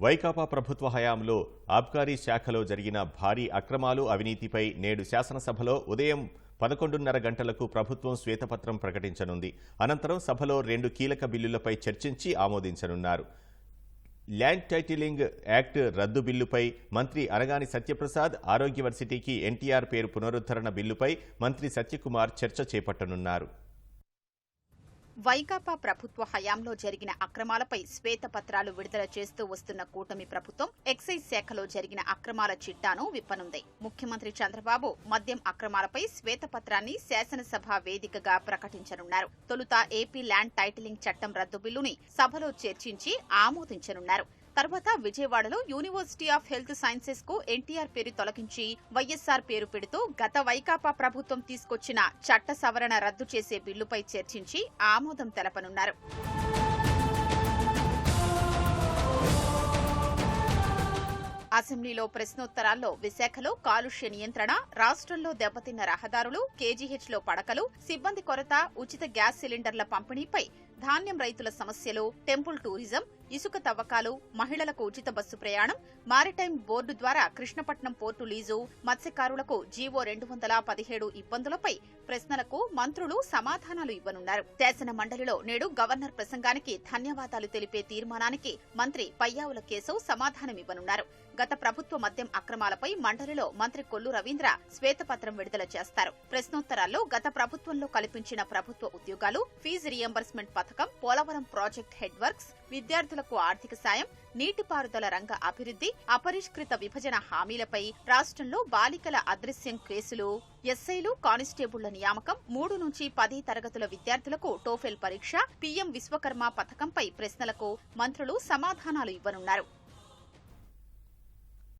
వైకాపా ప్రభుత్వ హయాంలో ఆబ్కారీ శాఖలో జరిగిన భారీ అక్రమాలు అవినీతిపై నేడు శాసనసభలో ఉదయం పదకొండున్నర గంటలకు ప్రభుత్వం శ్వేతపత్రం ప్రకటించనుంది. అనంతరం సభలో రెండు కీలక బిల్లులపై చర్చించి ఆమోదించనున్నారు. ల్యాండ్ టైటిలింగ్ యాక్ట్ రద్దు బిల్లుపై మంత్రి అనగాని సత్యప్రసాద్ ఆరోగ్యవర్సిటీకి ఎన్టీఆర్ పేరు పునరుద్ధరణ బిల్లుపై మంత్రి సత్యకుమార్ చర్చ చేపట్టనున్నారు. వైకాపా ప్రభుత్వ హయాంలో జరిగిన అక్రమాలపై శ్వేతపత్రాలు విడుదల చేస్తూ వస్తున్న కూటమి ప్రభుత్వం ఎక్సైజ్ శాఖలో జరిగిన అక్రమాల చిట్టాను విప్పనుంది. ముఖ్యమంత్రి చంద్రబాబు మద్యం అక్రమాలపై శ్వేతపత్రాన్ని శాసనసభ వేదికగా ప్రకటించనున్నారు. తొలుత ఏపీ ల్యాండ్ టైటిలింగ్ చట్టం రద్దు బిల్లుని సభలో చర్చించి ఆమోదించనున్నారు. తర్వాత విజయవాడలో యూనివర్సిటీ ఆఫ్ హెల్త్ సైన్సెస్కు ఎన్టీఆర్ పేరు తొలగించి వైఎస్ఆర్ పేరు పెడుతూ గత వైకాపా ప్రభుత్వం తీసుకొచ్చిన చట్ట సవరణ రద్దు చేసే బిల్లుపై చర్చించి ఆమోదం తెలపనున్నారు. అసెంబ్లీలో ప్రశ్నోత్తరాల్లో విశాఖలో కాలుష్య నియంత్రణ రాష్ట్రంలో దెబ్బతిన్న రహదారులు కేజీహెచ్లో పడకలు సిబ్బంది కొరత ఉచిత గ్యాస్ సిలిండర్ల పంపిణీపై ధాన్యం రైతుల సమస్యలు టెంపుల్ టూరిజం ఇసుక తవ్వకాలు మహిళలకు ఉచిత బస్సు ప్రయాణం మారిటైమ్ బోర్డు ద్వారా కృష్ణపట్నం పోర్టు లీజు మత్స్యకారులకు జీవో రెండు వందల పదిహేడు ఇబ్బందులపై ప్రశ్నలకు మంత్రులు సమాధానాలు ఇవ్వనున్నారు. శాసన మండలిలో నేడు గవర్నర్ ప్రసంగానికి ధన్యవాదాలు తెలిపే తీర్మానానికి మంత్రి పయ్యావుల కేశవ్ సమాధానం ఇవ్వనున్నారు. గత ప్రభుత్వ మద్యం అక్రమాలపై మండలిలో మంత్రి కొల్లు రవీంద్ర శ్వేతపత్రం విడుదల చేస్తారు. ప్రశ్నోత్తరాల్లో గత ప్రభుత్వంలో కల్పించిన ప్రభుత్వ ఉద్యోగాలు ఫీజు రియంబర్స్మెంట్ పథకం పోలవరం ప్రాజెక్ట్ హెడ్ వర్క్స్ విద్యార్థులకు ఆర్థిక సాయం నీటిపారుదల రంగ అభివృద్ధి అపరిష్కృత విభజన హామీలపై రాష్ట్రంలో బాలికల అదృశ్యం కేసులు. ఎస్ఐలు కానిస్టేబుళ్ళ నియామకం మూడు నుంచి పది తరగతుల విద్యార్థులకు టోఫెల్ పరీక్ష పీఎం విశ్వకర్మ పథకంపై ప్రశ్నలకు మంత్రులు సమాధానాలు ఇవ్వనున్నారు.